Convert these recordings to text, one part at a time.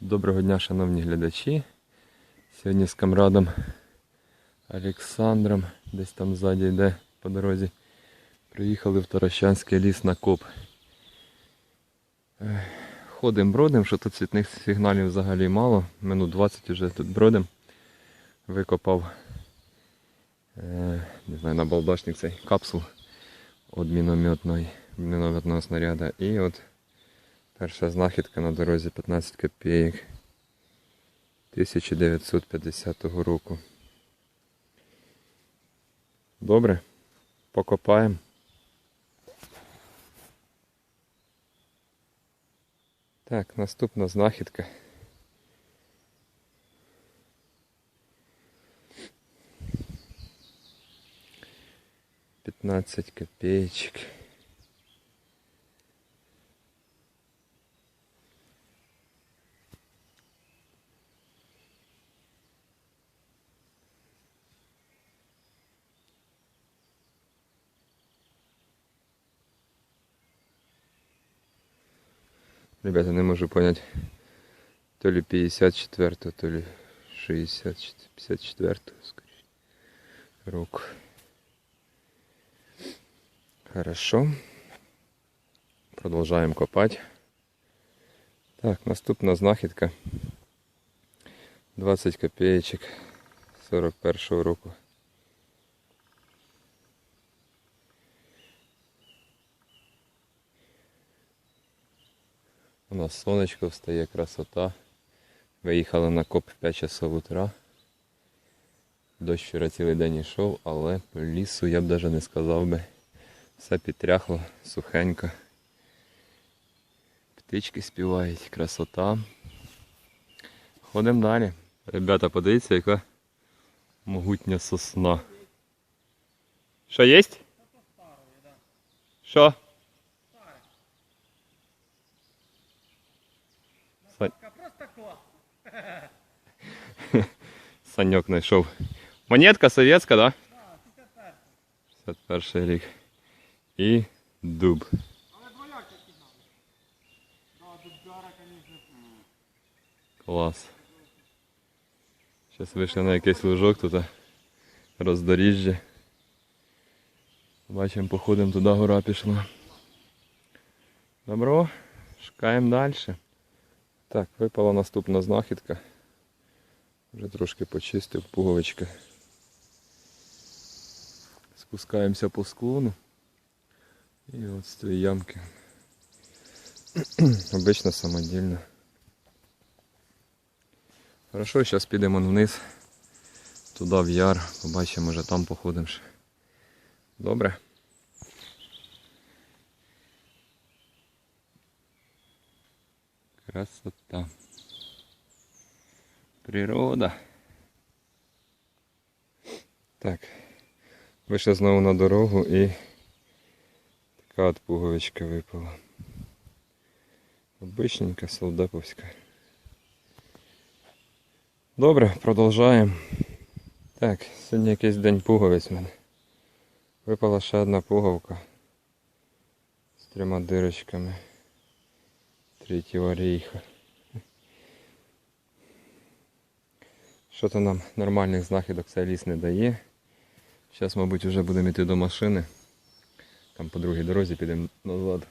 Доброго дня, шановні глядачі. Сьогодні з камрадом Олександром, десь там ззаді йде по дорозі. Приїхали в Таращанський ліс на коп. Ех, Ходим бродим, що тут світних сигналів взагалі мало. Минут 20 вже тут бродим. Викопав е, не знаю, на балдашник цей капсул від мінометної, мінометного снаряда. І от Перша знахідка на дорозі 15 копійок 1950 року. Добре, покопаємо. Так, наступна знахідка. Пятнадцать копеечек. Ребята, не можу понять, то ли 54, то ли 60, 54, скорее. Рук. Хорошо. Продовжаємо копати. Так, наступна знахідка. 20 копеечек 41 року. У нас сонечко встає, красота. Виїхали на коп 5 часов утра. Дощ вчора цілий день йшов, але по лісу я б навіть не сказав би. Все підтряхло, сухенько. Птички співають, красота. Ходимо далі. Ребята, подивіться, яка могутня сосна. Що є? Що? Са- Саньок знайшов. Монетка совєтська, да? 61 рік. І дуб. Але. Дубдара, звісно. Клас. Зараз вийшли на якийсь лужок тут роздоріжжя. Бачимо, походимо туди гора пішла. Добро, шукаємо далі. Так, випала наступна знахідка. Вже трошки почистив пуговичка. Спускаємося по склону. І от з цієї ямки. Обично самодільно. Хорошо, зараз підемо вниз, туди в яр, побачимо, може там походимо. Добре? Красота. Природа. Так. Вийшли знову на дорогу і така от пуговичка випала. Обичненька солдаповська. Добре, продовжаємо. Так, сьогодні якийсь день пуговиць в мене. Випала ще одна пуговка з трьома дирочками третього рейха. Що то нам нормальних знахідок цей ліс не дає. Зараз, мабуть, вже будемо йти до машини. Там по другій дорозі підемо назад.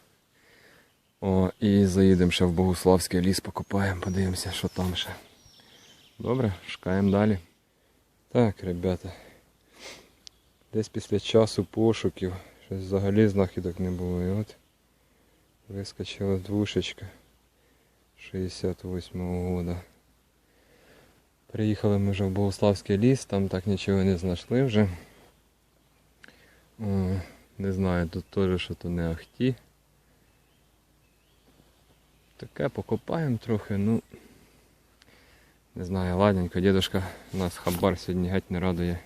О, і заїдемо ще в Богуславський ліс, покопаємо, подивимося, що там ще. Добре, шукаємо далі. Так, ребята. Десь після часу пошуків, щось взагалі знахідок не було. І от вискочила двушечка 68-го года. Приїхали ми вже в Богославський ліс, там так нічого не знайшли вже. О, не знаю, тут теж що то не ахті. Таке покопаємо трохи, ну. Не знаю, ладненько, дедушка нас хабар сьогодні геть не радує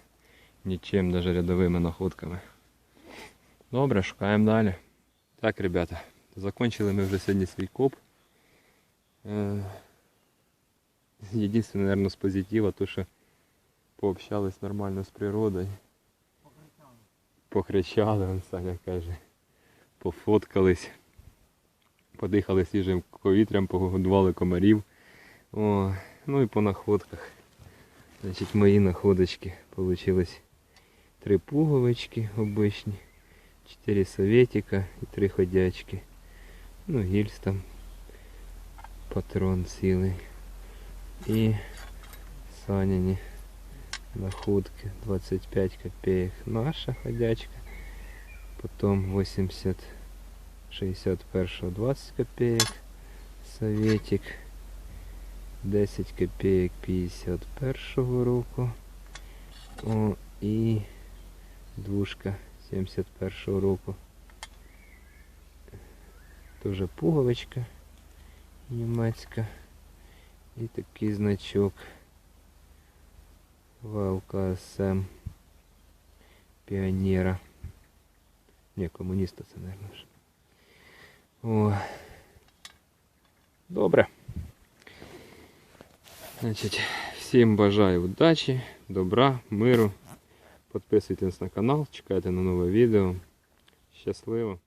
нічим, навіть рядовими находками. Добре, шукаємо далі. Так, ребята, закончили ми вже сьогодні свій коп. Е, Єдине, наверное, з позитива, то що пообщались нормально з природою. Покричали, он Саня каже. Пофоткались. Подихали свіжим повітрям, погодували комарів. О, ну і по находках. Значить, мої находочки получилось три пуговички обичні, чотири советика і три ходячки. Ну, гільз там, патрон цілий. І саняні находки 25 копеек наша ходячка. Потом 80 61 20 копеек советик. 10 копеек 51 року. О, і двушка 71 року. Тоже пуговичка німецька. І такий значок ВЛКСМ Піонера. Ні, комуніста це, мабуть. ж. О. Добре. Значить, всім бажаю удачі, добра, миру. Підписуйтесь на канал, чекайте на нове відео. Щасливо!